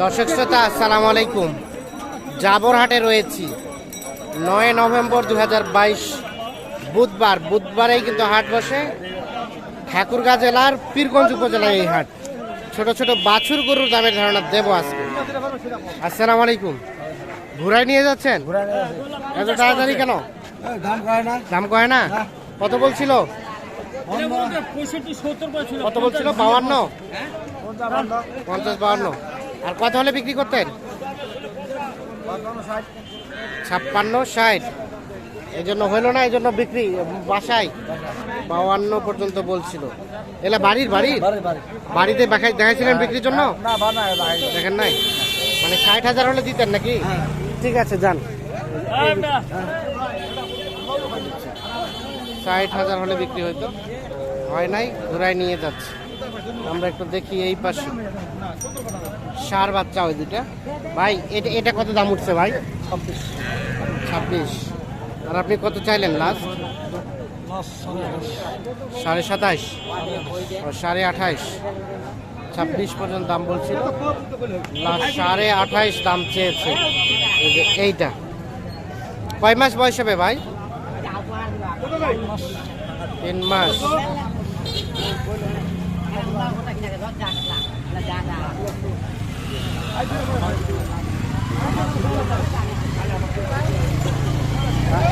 দর্শক শ্রোতা আসসালামু আলাইকুম। জাবরহাটে রয়েছি। নয় নভেম্বর দু হাজার বাইশ বুধবার। বুধবারেই কিন্তু হাট বসে। ঠাকুরগাঁ জেলার পীরগঞ্জ উপজেলায় এই হাট। ছোট ছোট বাছুর গরুর দামের ধারণা দেবো আজকে। আসসালামু আলাইকুম। ঘুরাই নিয়ে যাচ্ছেন? এত তাড়াতাড়ি কেন? দাম কয় না? দাম কয় না? কত বলছিল? কত বলছিল? বাউান্ন? পঞ্চাশ বাউান্ন আর কত হলে বিক্রি করতেন? ছাপ্পান্ন ষাট। এই জন্য হইল না এই জন্য বিক্রি বাসায়। বাউান্ন পর্যন্ত বলছিল। এলা বাড়ির বাড়ির বাড়ি। বাড়ি বাড়িতে দেখাই দেখাইছিলেন বিক্রির জন্য? দেখেন নাই? মানে ষাট হাজার হলে দিতেন নাকি? ঠিক আছে যান। ষাট হাজার হলে বিক্রি হইতো। হয় নাই ঘুরাই নিয়ে যাচ্ছে। আমরা একটু দেখি এই পাশে। সার বাচ্চা ওই দুটা ভাই, এটা এটা কত দাম উঠছে ভাই? ছাব্বিশ। ছাব্বিশ আর আপনি কত চাইলেন লাস্ট সাড়ে সাতাইশ। ও, সাড়ে আঠাইশ। ছাব্বিশ পর্যন্ত দাম বলছিল। সাড়ে আঠাইশ দাম চেয়েছে। এইটা। কয় মাস বয়স হবে ভাই? তিন মাস।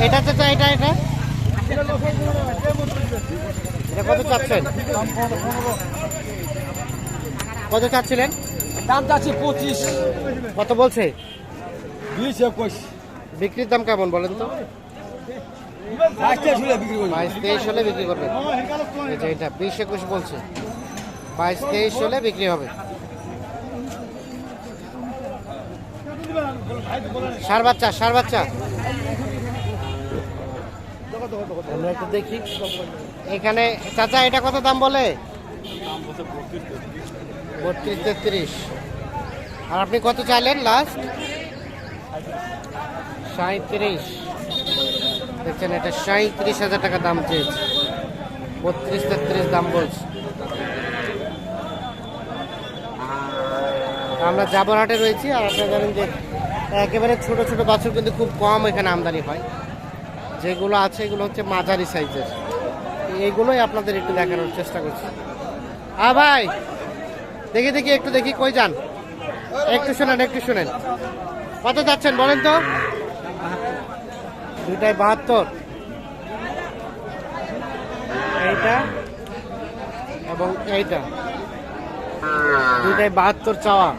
এটা চাচা এটা এটা? এটা কত চাচ্ছেন? কত চাচ্ছিলেন? দাম চাচ্ছি পঁচিশ। কত বলছে? বিশ একুশ। বিক্রির দাম কেমন বলেন তো? বাইশ তেইশ হলে বিক্রি করবেন। এটা বিশ একুশ বলছে। বাইশ তেইশ হলে বিক্রি হবে। সার বাচ্চা সার বাচ্চা। আমরা একটু দেখি। এখানে চাচা এটা কত দাম বলে? বত্রিশ তেত্রিশ। আর আপনি কত চাইলেন লাস্ট সাঁত্রিশ দেখছেন এটা সাঁত্রিশ হাজার টাকা দাম চেয়েছে। বত্রিশ তেত্রিশ দাম বলছে। আমরা জাবরহাটে রয়েছি আর আপনারা জানেন যে একেবারে ছোট ছোট বাছুর কিন্তু খুব কম এখানে আমদানি হয়। যেগুলো আছে, এগুলো হচ্ছে মাঝারি সাইজের। এইগুলোই আপনাদের একটু দেখানোর চেষ্টা করছি। আ ভাই, দেখি দেখি, একটু দেখি, কই যান? একটু শুনেন, একটু শোনেন। কত যাচ্ছেন বলেন তো? দুইটাই বাহাত্তর। এইটা এবং এইটা। দুইটাই বাহাত্তর চাওয়া।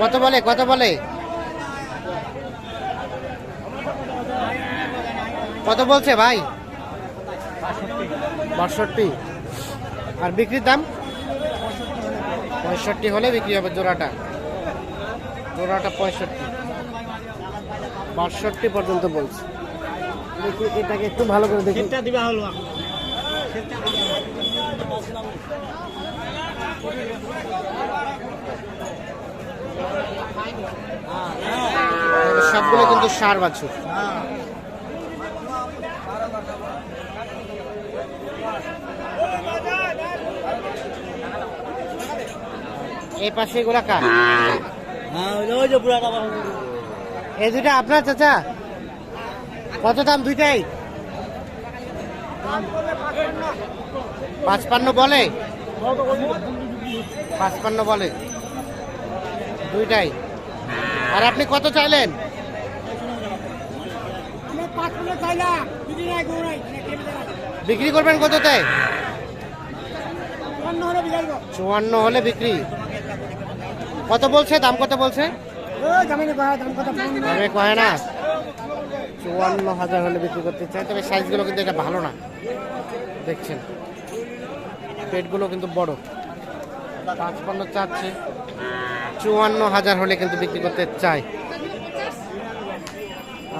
কত বলে কত বলে? কত বলছে ভাই? বাষট্টি। আর বিক্রির দাম? পঁয়ষট্টি হলে বিক্রি হবে জোড়াটা। জোড়াটা পঁয়ষট্টি। বাষট্টি পর্যন্ত বলছে। দেখি, এটাকে একটু ভালো করে দেখি। দিবা হলো। সবগুলো কিন্তু সার বাছুর এই পাশে এগুলা কার? এই দুটা আপনার চাচা। কত দাম দুইটাই? পাঁচপান্ন বলে। পাঁচপান্ন বলে। দুইটাই। আর আপনি কত চাইলেন? বিক্রি করবেন কততে? চুয়ান্ন হলে বিক্রি কত বলছে? দাম কত বলছে? কয় না। চুয়ান্ন হাজার হলে বিক্রি করতে চাই। তবে সাইজগুলো কিন্তু এটা ভালো না। দেখছেন। পেটগুলো কিন্তু বড়। পাঁচপান্ন চাচ্ছে। চুয়ান্ন হাজার হলে কিন্তু বিক্রি করতে চাই।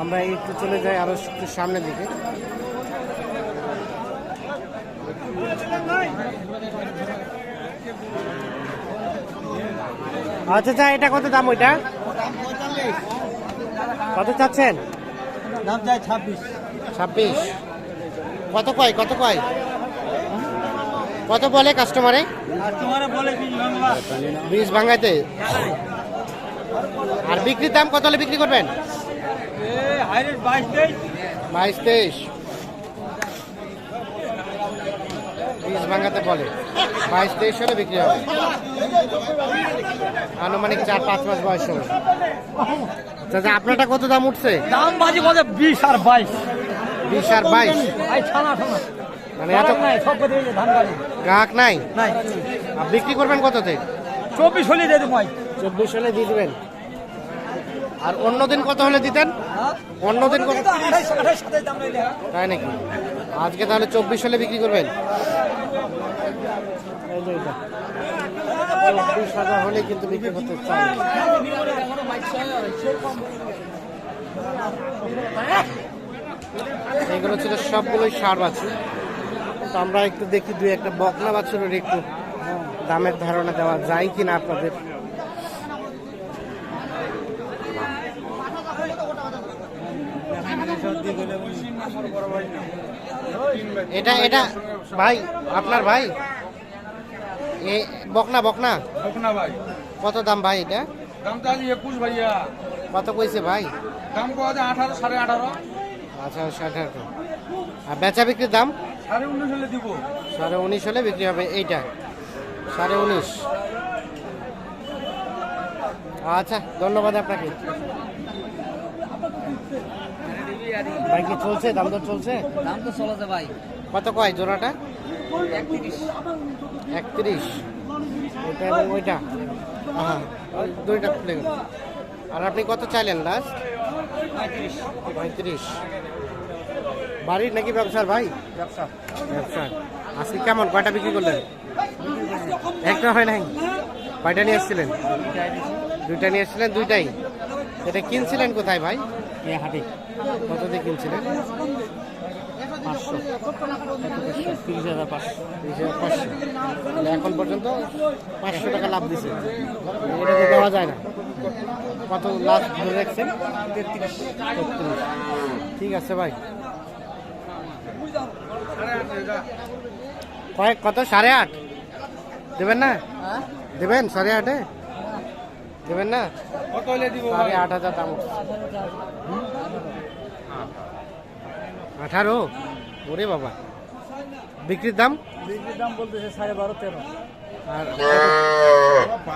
আমরা একটু চলে যাই আরও একটু সামনের দিকে। আচ্ছা আচ্ছা এটা কত দাম ওইটা? কত চাচ্ছেন? দাম ছাব্বিশ। ছাব্বিশ। কত কয়? কত কয়? কত বলে কাস্টমারে? বলে বাংলা বীজ ভাঙাইতে। আর বিক্রির দাম কত হলে বিক্রি করবেন? বাইশ তেইশ। বীজ ভাঙাতে বলে। বাইশ তেইশ হলে বিক্রি হবে। আনুমানিক চার পাঁচ মাস বয়স হবে। চাচা আপনারটা কত দাম উঠছে? দাম বাজি কত বিশ আর বাইশ। বিশ আর বাইশ। মানে এত সব ধান গ্রাহক নাই? নাই। আর বিক্রি করবেন কততে? চব্বিশ হলে দিয়ে দেবো চব্বিশ হলে দিয়ে দিবেন। আর অন্য দিন কত হলে দিতেন? অন্য দিন কত? রইলে তাই নাকি? আজকে তাহলে চব্বিশ হলে বিক্রি করবেন। চব্বিশ হাজার হলে কিন্তু বিক্রি করতে চাই। এগুলো ছিল সবগুলোই সার বাছুর। তো আমরা একটু দেখি দুই একটা বকনা বাছুরের একটু দামের ধারণা দেওয়া যায় কিনা আপনাদের। এটা এটা ভাই আপনার ভাই? এ বকনা বকনা? না ভাই। কত দাম ভাই এটা? দাম তো আজ একুশ ভাইয়া। কত কইছে ভাই? দাম কত আঠারো সাড়ে আঠারো। আচ্ছা ষাট আঠারো। আর বেচা বিক্রির দাম? সাড়ে উনিশ হলে দিব। সাড়ে উনিশ হলে বিক্রি হবে এইটা। সাড়ে উনিশ। আচ্ছা ধন্যবাদ আপনাকে। ভাই কি চলছে? দাম দর চলছে? দাম তো চলেছে ভাই। কত কয় জোড়াটা? একত্রিশ। এটা এবং ওইটা। হ্যাঁ ওই দুইটা খুলে গেল। আর আপনি কত চাইলেন লাস্ট পঁয়ত্রিশ। বাড়ির নাকি ব্যবসার ভাই? ব্যবসা। ব্যবসা আজকে কেমন? কয়টা বিক্রি করলেন? একটা হয় নাই? কয়টা নিয়ে এসেছিলেন দুইটা নিয়ে এসেছিলেন দুইটাই। এটা কিনছিলেন কোথায় ভাই? হাটে। কত দিয়ে কিনছিলেন? পাঁচশো। তিরিশ হাজার পাঁচশো। তিরিশ হাজার পাঁচশো। এখন পর্যন্ত পাঁচশো টাকা লাভ দিছে। এটা তো দেওয়া যায় না। কত লাভ ধরে রাখছেন? তেত্রিশ। ঠিক আছে ভাই। কয়েক কত? সাড়ে আট? দেবেন না? দেবেন? সাড়ে আটে? দেবেন না? সাড়ে আট হাজার দাম আঠারো? ওরে বাবা। বিক্রির দাম? বিক্রির দাম বলতেছে সাড়ে বারো তেরো। আর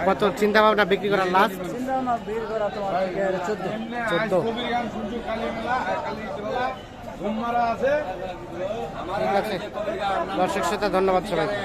কত? চিন্তা ভাবনা বিক্রি করার লাস্ট চিন্তা ভাবনা বিক্রি করা তোমার চোদ্দ। চোদ্দ। দর্শক শ্রোতা ধন্যবাদ সবাইকে।